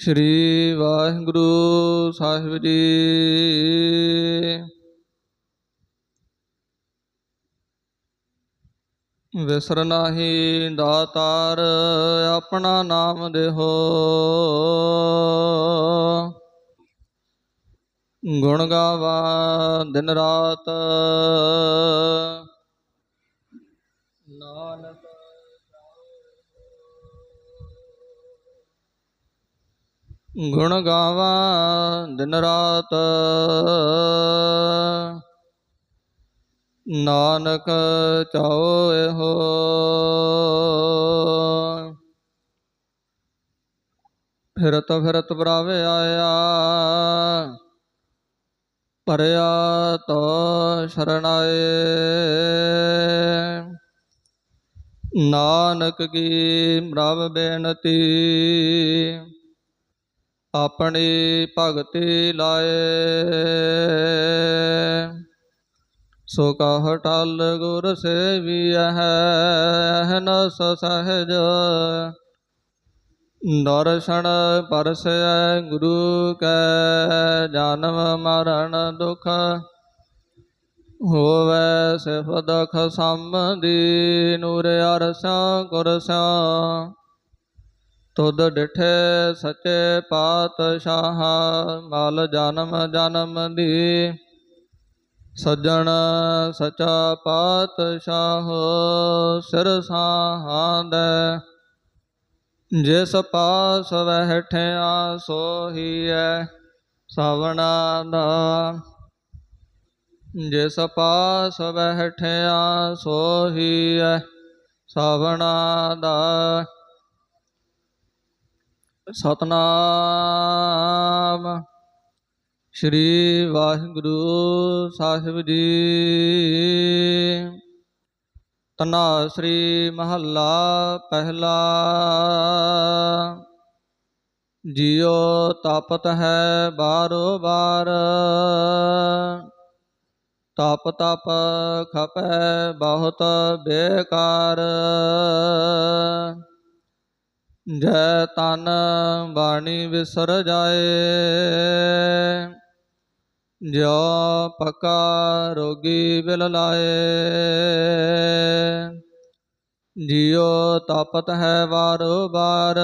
ਸ੍ਰੀ ਵਾਹਿਗੁਰੂ ਸਾਹਿਬ ਜੀ। ਵਿਸਰਨਾਹੀ ਦਾਤਾਰ ਆਪਣਾ ਨਾਮ ਦੇਹੋ। ਗੁਣ ਗਾਵਾ ਦਿਨ ਰਾਤ। ਗੁਣ ਗਾਵਾ ਦਿਨ ਰਾਤ। ਨਾਨਕ ਚਾਹੋ ਇਹੋ। ਫਿਰਤ ਫਿਰਤ ਬਰਾਵੇ ਆਇਆ। ਪਰਿਆ ਤੋ ਸ਼ਰਣਾਏ ਨਾਨਕ ਕੀ ਪ੍ਰਭ ਬੇਨਤੀ। ਆਪਣੀ ਭਗਤੀ ਲਾਏ। ਸੋ ਕਹ ਟਲ ਗੁਰ ਸੇਵੀਐ ਨਸ ਸਹਜ। ਦਰਸ਼ਨ ਪਰਸੈ ਗੁਰੂ ਕੈ, ਜਨਮ ਮਰਨ ਦੁਖ ਹੋਵੇ ਸਿਫ ਦਖ ਸੰਬੰਦੀ ਨੂਰ ਅਰਸ਼ਾਂ ਕੁਰਸਾ ਤੁਧ ਡਿਠੇ ਸੱਚੇ ਪਾਤਸ਼ਾਹ ਮਲ ਜਨਮ ਜਨਮ ਦੀ। ਸੱਜਣ ਸਚਾ ਪਾਤਸ਼ਾਹ ਸਿਰ ਸਾਹਾਂਦੈ ਜਿਸ ਪਾਸ ਬੈਠਿਆ ਸੋਹੀਐ ਸਵਣਾ ਦਾ। ਜਿਸ ਪਾਸ ਬੈਠਿਆ ਸੋਹੀਐ ਸਵਣਾ ਦਾ। ਸਤਨਾਮ। ਸ਼੍ਰੀ ਵਾਹਿਗੁਰੂ ਸਾਹਿਬ ਜੀ। ਤਨਾ ਸ੍ਰੀ ਮਹੱਲਾ ਪਹਿਲਾ। ਜਿਉ ਤਪਤ ਹੈ ਬਾਰੋ ਬਾਰ। ਤਪ ਤਪ ਖਪੈ ਬਹੁਤ ਬੇਕਾਰ। ਜੈ ਤਨ ਬਾਣੀ ਵਿਸਰ ਜਾਏ ਜੋ ਪਕਾ ਰੋਗੀ ਬਿਲ ਲਾਏ। ਜਿਉ ਤਪਤ ਹੈ ਵਾਰੋ ਬਾਰ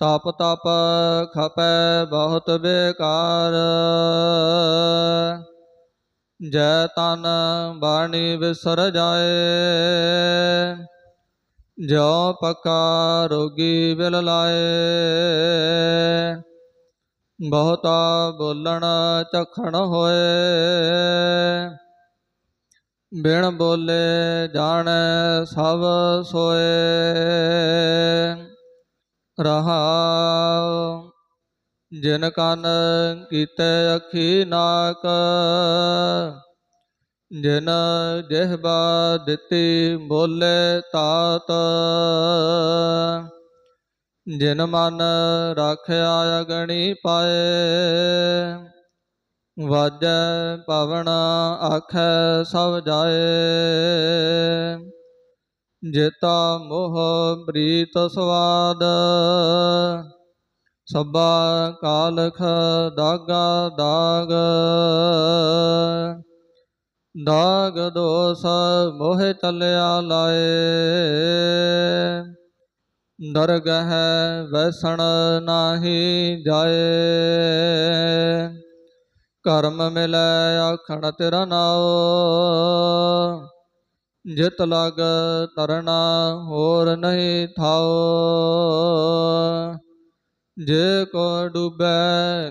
ਤਪ ਤਪ ਖਪੈ ਬਹੁਤ ਬੇਕਾਰ। ਜੈ ਤਨ ਬਾਣੀ ਵਿਸਰ ਜਾਏ ਜੋ ਪਕਾ ਰੋਗੀ ਬਿਲ ਲਾਏ, ਬਹੁਤਾ ਬੋਲਣ ਚਖਣ ਹੋਏ। ਬਿਨ ਬੋਲੇ ਜਾਣ ਸਭ ਸੋਏ। ਰਹਾਉ, ਜਿਨ ਕਨ ਕੀਤੇ ਅੱਖੀ ਨਾਕ ਜਿਨ ਜਿਹਬਾ ਦਿੱਤੀ ਬੋਲੇ ਤਾਤ, ਜਿਨ ਮਨ ਰਾਖਿਆ ਅਗਣੀ ਪਾਏ, ਵਾਜੈ ਪਵਨ ਆਖੈ ਸਭ ਜਾਏ। ਜੇਤਾ ਮੋਹ ਪ੍ਰੀਤ ਸਵਾਦ, ਸਭਾ ਕਾਲਖ ਦਾਗਾ ਦਾਗ। ਦਾਗ ਦੋਸ ਮੋਹ ਚਲਿਆ ਲਾਏ। ਦਰਗਹ ਵੈਸਣ ਨਾਹੀ ਜਾਏ। ਕਰਮ ਮਿਲੈ ਆਖਣ ਤੇਰਾ ਨਾਉ। ਜਿਤ ਲਗ ਤਰਨਾ ਹੋਰ ਨਹੀਂ ਥਾਉ। ਜੇ ਕੋ ਡੂਬੈ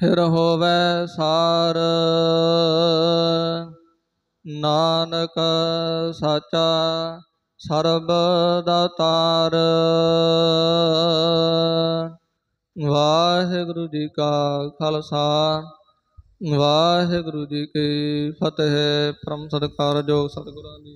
ਫਿਰ ਹੋਵੇ ਸਾਰ। ਨਾਨਕ ਸਾਚਾ ਸਰਬ ਦਾਤਾਰ ਵਾਹਿਗੁਰੂ ਜੀ ਕਾ ਖਾਲਸਾ, ਵਾਹਿਗੁਰੂ ਜੀ ਕੀ ਫਤਿਹ। ਪਰਮ ਸਤਿਕਾਰਯੋਗ ਸਤਿਗੁਰਾਂ ਦੀ